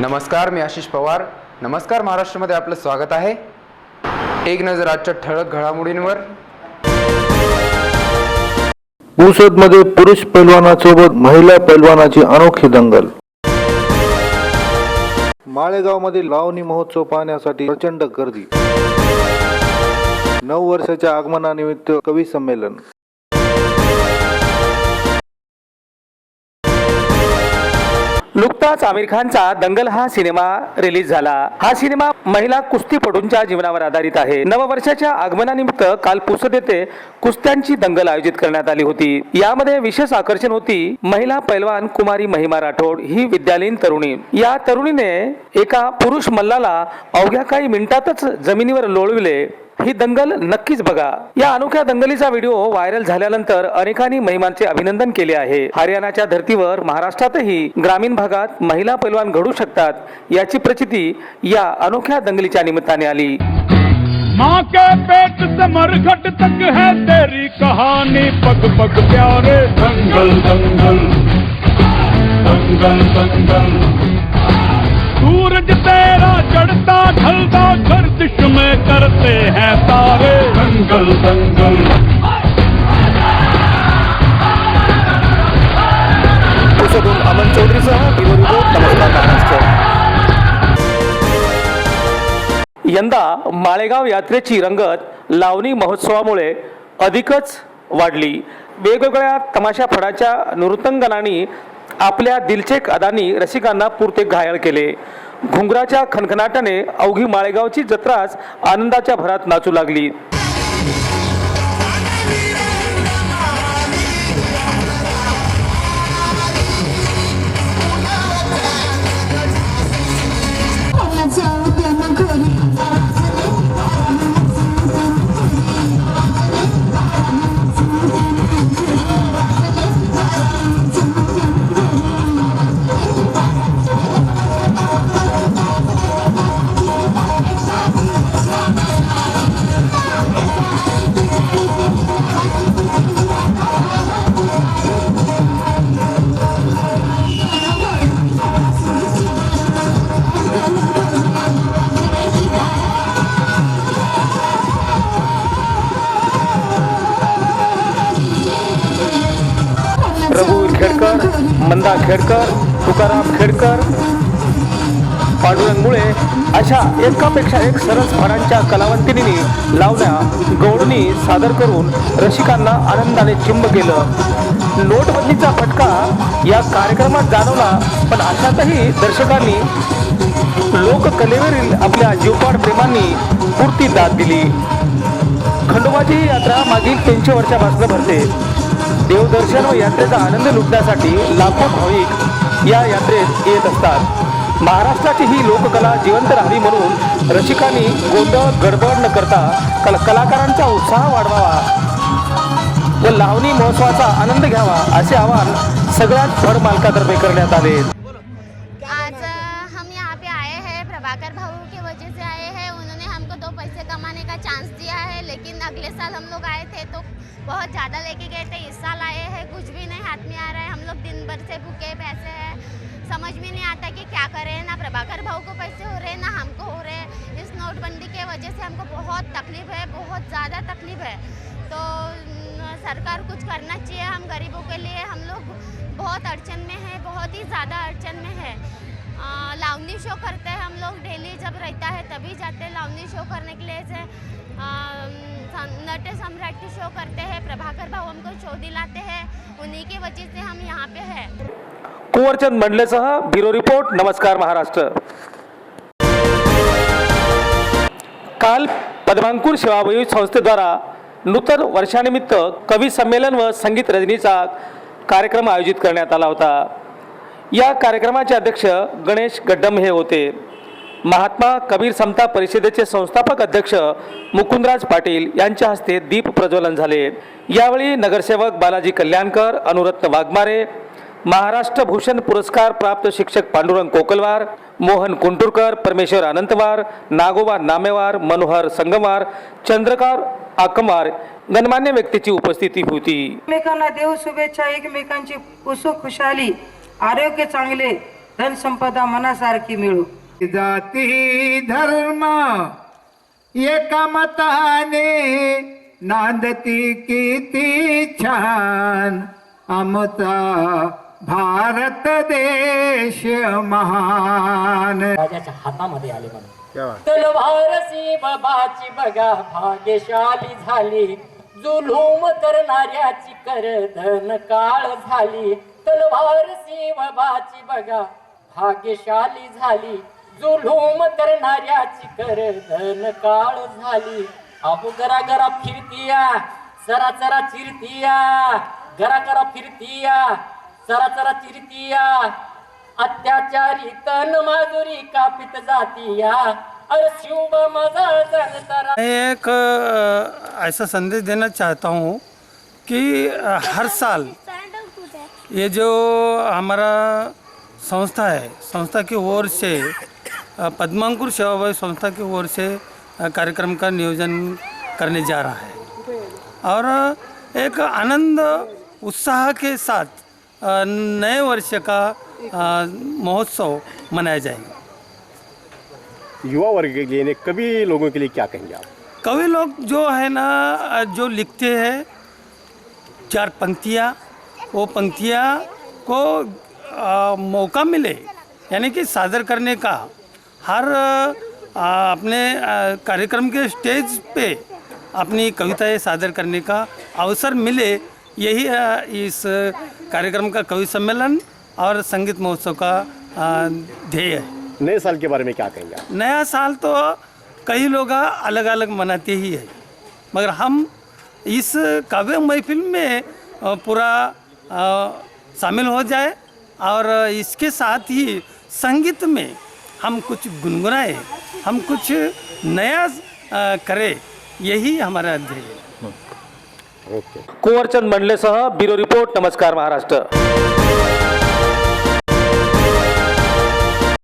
नमस्कार मी आशिष पवार. नमस्कार महाराष्ट्रामध्ये आपलं स्वागत आहे. एक नजर आजच्या ठळक घडामोडींवर. पुसदमध्ये पुरुष पैलवानासोबत महिला पैलवानाची अनोखी दंगल. माळेगावमध्ये लावणी महोत्सव पाहण्यासाठी प्रचंड गर्दी. नऊ वर्षाच्या आगमनानिमित्त कवी संमेलन. नुकताच आमिर खानचा दंगल हा सिनेमा रिलीज झाला. हा सिनेमा महिला कुस्तीपटूंच्या जीवनावर आधारित आहे. नववर्षाच्या आगमनानिमित्त काल पुसद येथे कुस्त्यांची दंगल आयोजित करण्यात आली होती. यामध्ये विशेष आकर्षण होती महिला पैलवान कुमारी महिमा राठोड ही विद्यालयीन तरुणी. या तरुणीने एका पुरुष मल्लाला अवघ्या काही मिनिटातच जमिनीवर लोळविले. ही दंगल नक्कीच बघा. या अनोख्या दंगलीचा व्हिडिओ व्हायरल झाल्यानंतर अनेकांनी महिमांचे अभिनंदन केले आहे. हरियाणाच्या धर्तीवर महाराष्ट्रातही ग्रामीण भागात महिला पैलवान घडू शकतात याची प्रचिती या अनोख्या दंगलीच्या निमित्ताने आली. माँ के पेट से मरघट तक है तेरी कहानी। पग पग प्यारे दंगल दंगल। दंगल दंगल। सूरज तेरा चढ़ता ढलता गर्दिश में करते हैं सारे। दंगल दंगल। अमन चौधरी साहब नमस्कार महाराष्ट्र यंदा माळेगाव यात्रेची रंगत लावणी महोत्सवामुळे अधिकच वाढली. वेगवेगळ्या तमाशा फडाच्या नृतंगनांनी आपल्या दिलचेक अदानी रसिकांना पुरते घायल केले. घुंगराच्या खणखणाटाने अवघी माळेगावची जत्राच आनंदाच्या भरात नाचू लागली. मंदा खेडकर तुकाराम खेडकर पांडुरंग मुळे अशा एकापेक्षा एक सरस फडांच्या कलावंतिनी लावण्या गौडणी सादर करून रसिकांना आनंदाने चिंब केलं. नोटबंदीचा फटका या कार्यक्रमात जाणवला पण अशातही दर्शकांनी लोककलेवरील आपल्या जीवपाड प्रेमांनी पुरती दाद दिली. खंडोबाची यात्रा मागील तीनशे वर्षापासून भरते. देवदर्शन व यात्रेचा आनंद लुटण्यासाठी लाखो भाविक या यात्रेत येत असतात. महाराष्ट्राची ही लोककला जिवंत राहावी म्हणून रसिकांनी गोंधळ गडबड न करता कल कलाकारांचा उत्साह वाढवावा व लावणी महोत्सवाचा आनंद घ्यावा असे आवाहन सगळ्यात फड मालकातर्फे करण्यात आले. आज हम यहाँ पे आए हैं प्रभाकर भाऊ की वजह से आए हैं। उन्होंने हमको दो पैसे कमाने का चांस दिया है लेकिन अगले साल हम लोग आए थे तो बहुत ज़्यादा लेके गए थे, इस साल आए हैं, कुछ भी नहीं, हाथ में आ रहा है। हम लोग दिन भर से भूखे पैसे हैं। समझ में नहीं आता कि क्या करें ना प्रभाकर भाऊ को पैसे हो रहे हैं, ना हमको हो रहे हैं। इस नोटबंदी के वजह से हमको बहुत तकलीफ़ है, बहुत ज़्यादा तकलीफ़ है। तो सरकार कुछ करना चाहिए हम गरीबों के लिए। हम लोग बहुत अड़चन में है, बहुत ही ज़्यादा अड़चन में है। लावनी शो करते हैं हम लोग डेली, जब रहता है तभी जाते हैं लावनी शो करने के लिए से शो करते हैं प्रभाकर भाव हमको शो दिलाते हैं उन्हीं की वजह से हम यहाँ पे हैं। कुंवरचंद मंडलेसह ब्युरो रिपोर्ट नमस्कार महाराष्ट्र। काल पद्मांकुर सेवाभावी संस्थेद्वारा नूतन वर्षानिमित्त कवी संमेलन व संगीत रजनीचा कार्यक्रम आयोजित करण्यात आला होता. या कार्यक्रमाचे अध्यक्ष गणेश गड्डम हे होते. महात्मा कबीर समता परिषदेचे संस्थापक अध्यक्ष मुकुंदराज पाटील यांच्या हस्ते दीप प्रज्वलन झाले. यावेळी नगरसेवक बालाजी कल्याणकर अनुरत्न वाघमारे महाराष्ट्र भूषण पुरस्कार प्राप्त शिक्षक पांडुरंग कोकलवार मोहन कुंटुरकर परमेश्वर अनंतवार नागोबा नामेवार मनोहर संगमवार चंद्रकार आकमार गणमान्य व्यक्तीची उपस्थिती होती. एकमेकांना देव शुभेच्छा एकमेकांची पुसू खुशाली आरोग्य चांगले धनसंपदा मनासारखी मिळू. जाती धर्म एका मताने नांदती किती छान. आमचा भारत देश महान. राजाच्या हातामध्ये आले म्हणून. तलवारसी बाबाची बघा भाग्यशाली झाली. जुलूम करणाऱ्याची करधन काळ झाली. तलवारसी बाबाची बघा भाग्यशाली झाली. जुलूम करणाऱ्याची करधन काळ झाली. अहो गरा गरा फिरतीया चरा सरा चिरतीया गरा गरा फिरतीया सरा चरा चिरतीया. अत्याचारी तन माधुरी कापित जातीया. मैं एक ऐसा संदेश देना चाहता हूँ कि हर साल ये जो हमारा संस्था है संस्था की ओर से पद्मांकुर सेवाभावी संस्था की ओर से कार्यक्रम का नियोजन करने जा रहा है। और एक आनंद उत्साह के साथ नए वर्ष का महोत्सव मनाया जाएगा। युवा वर्ग के लिए कभी लोगों के लिए क्या कहेंगे आप? कवि लोग जो है ना जो लिखते हैं चार पंक्तियाँ वो पंक्तियाँ को आ, मौका मिले यानी कि सादर करने का हर अपने कार्यक्रम के स्टेज पे अपनी कविताएँ सादर करने का अवसर मिले यही इस कार्यक्रम का कवि सम्मेलन और संगीत महोत्सव का ध्येय है। नए साल के बारे में क्या कहेंगे नया साल तो कई लोग अलग अलग मनाते ही है मगर हम इस काव्य महफिल में पूरा शामिल हो जाए और इसके साथ ही संगीत में हम कुछ गुनगुनाए हम कुछ नया करें यही हमारा ध्येय कुंवरचंद मंडलेसह ब्युरो रिपोर्ट नमस्कार महाराष्ट्र।